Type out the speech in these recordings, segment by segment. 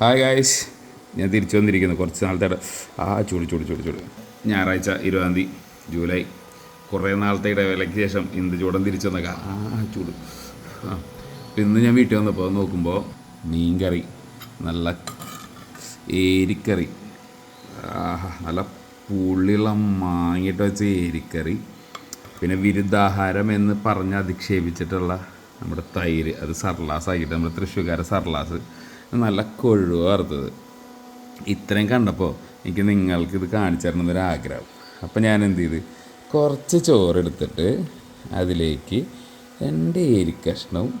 Hi guys ഞാൻ തിരിച്ചു വന്നിരിക്കുന്നു. കുറച്ച് നാളത്തെ ആ ചൂട് ചൂട് ചൂട് ചൂട്. ഞായറാഴ്ച ഇരുപതാം തീയതി ജൂലൈ. കുറേ നാളത്തെ ഇടവേളയ്ക്ക് ശേഷം ഇന്ന് ചൂടം തിരിച്ചു വന്നേക്കാം. ആ ചൂട്. ഇന്ന് ഞാൻ വീട്ടിൽ വന്നപ്പോൾ നോക്കുമ്പോൾ മീൻ കറി നല്ല ഏരിക്കറി ആഹാ നല്ല പുള്ളിയുള്ള മാങ്ങിയിട്ട് വെച്ച ഏരിക്കറി പിന്നെ വിരുദ്ധാഹാരം എന്ന് പറഞ്ഞ് അധിക്ഷേപിച്ചിട്ടുള്ള നമ്മുടെ തൈര്. അത് സർലാസ് ആക്കിയിട്ട് നമ്മുടെ തൃശ്ശൂർക്കാരെ സർലാസ്. നല്ല കൊഴുവ വറുത്തത്. ഇത്രയും കണ്ടപ്പോൾ എനിക്ക് നിങ്ങൾക്ക് ഇത് കാണിച്ചു തരണമെന്നൊരാഗ്രഹം അപ്പോൾ ഞാൻ എന്ത് ചെയ്ത് കുറച്ച് ചോറെടുത്തിട്ട് അതിലേക്ക് രണ്ട് ഏരിക്കഷ്ണവും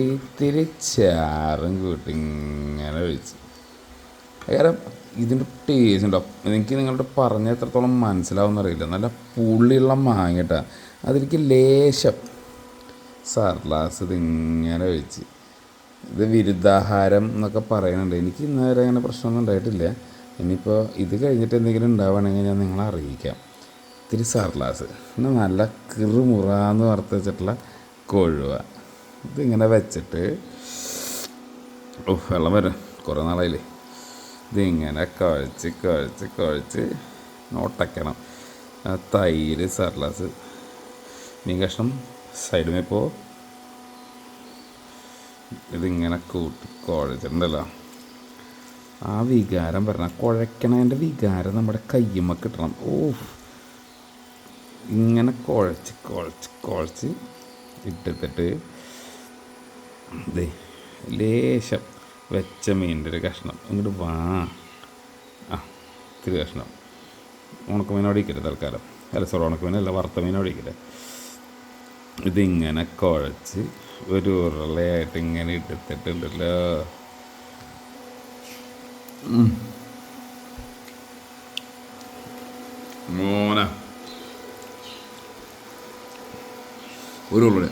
ഇത്തിരി ചാറും കൂട്ടി ഇങ്ങനെ ഒഴിച്ച്. കാരണം ഇതിന്റെ ടേസ്റ്റ് ഉണ്ടോ? എനിക്ക് നിങ്ങളുടെ പറഞ്ഞ എത്രത്തോളം മനസ്സിലാവുമെന്ന് അറിയില്ല നല്ല പുള്ളിയുള്ള മാങ്ങട്ടാ അതിലേക്ക് ലേശം സർലാസ് ഇതിങ്ങനെ ഒഴിച്ച്. ഇത് വിരുദ്ധാഹാരം എന്നൊക്കെ പറയുന്നുണ്ട്. എനിക്ക് ഇന്നുവരെ അങ്ങനെ പ്രശ്നമൊന്നും ഉണ്ടായിട്ടില്ല. ഇനിയിപ്പോൾ ഇത് കഴിഞ്ഞിട്ട് എന്തെങ്കിലും ഉണ്ടാവുകയാണെങ്കിൽ ഞാൻ നിങ്ങളെ അറിയിക്കാം. ഇത്തിരി സർലാസ്. പിന്നെ നല്ല കിറുമുറാന്ന് വറുത്ത് വെച്ചിട്ടുള്ള കൊഴുവ. ഇതിങ്ങനെ വെച്ചിട്ട് ഓ വെള്ളം വരും. കുറേ നാളായില്ലേ. ഇതിങ്ങനെ കുഴച്ച് കുഴച്ച് കുഴച്ച് ഒട്ടയ്ക്കണം ആ തൈര് സർലാസ്. മീൻ കഷ്ണം സൈഡിൽ മേപ്പോ ഇതിങ്ങനെ കൂട്ടി കുഴച്ചിട്ടുണ്ടല്ലോ ആ വികാരം പറഞ്ഞാൽ കുഴക്കണതിന്റെ വികാരം നമ്മുടെ കയ്യുമ്മ കിട്ടണം ഓ ഇങ്ങനെ കുഴച്ച് കുഴച്ച് കുഴച്ച് ഇട്ടിട്ട് ദേ ലേശം വെച്ച മീനിന്റെ ഒരു കഷ്ണം. ഇങ്ങോട്ട് വാ. ആ ഇത്തിരി കഷ്ണം. ഉണക്കമീൻ ഇരിക്കട്ടെ തൽക്കാലം. അല്ല സോറി ഉണക്കമീനല്ല വറുത്ത മീൻ ഇരിക്കട്ടെ. ഇതിങ്ങനെ കുഴച്ച് ഒരു ഉരുളയായിട്ട് ഇങ്ങനെ ഇട്ടിട്ടുണ്ടല്ലോ ഉം. മോന. ഒരു ഉരുള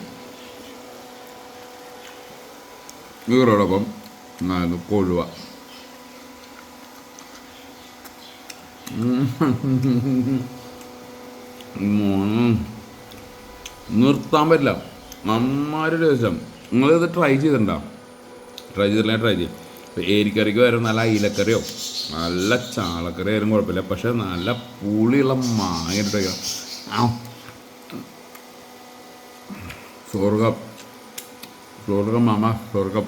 ഈറോടൊപ്പം നാല് കൊഴുവ. നിർത്താൻ പറ്റില്ല. നന്നായൊരു രസം നിങ്ങളിത് ട്രൈ ചെയ്തിട്ടുണ്ടോ? ട്രൈ ചെയ്തിട്ടില്ല ട്രൈ ചെയ്യും. ഇപ്പോൾ ഏരിക്കറിക്ക് വരും നല്ല അയിലക്കറിയോ? നല്ല ചാളക്കറി ആയാലും കുഴപ്പമില്ല. പക്ഷെ നല്ല പുളിയുള്ള മാങ്ങ ഇട്ട് ആ. സ്വർഗം സ്വർഗം മാമ സ്വർഗം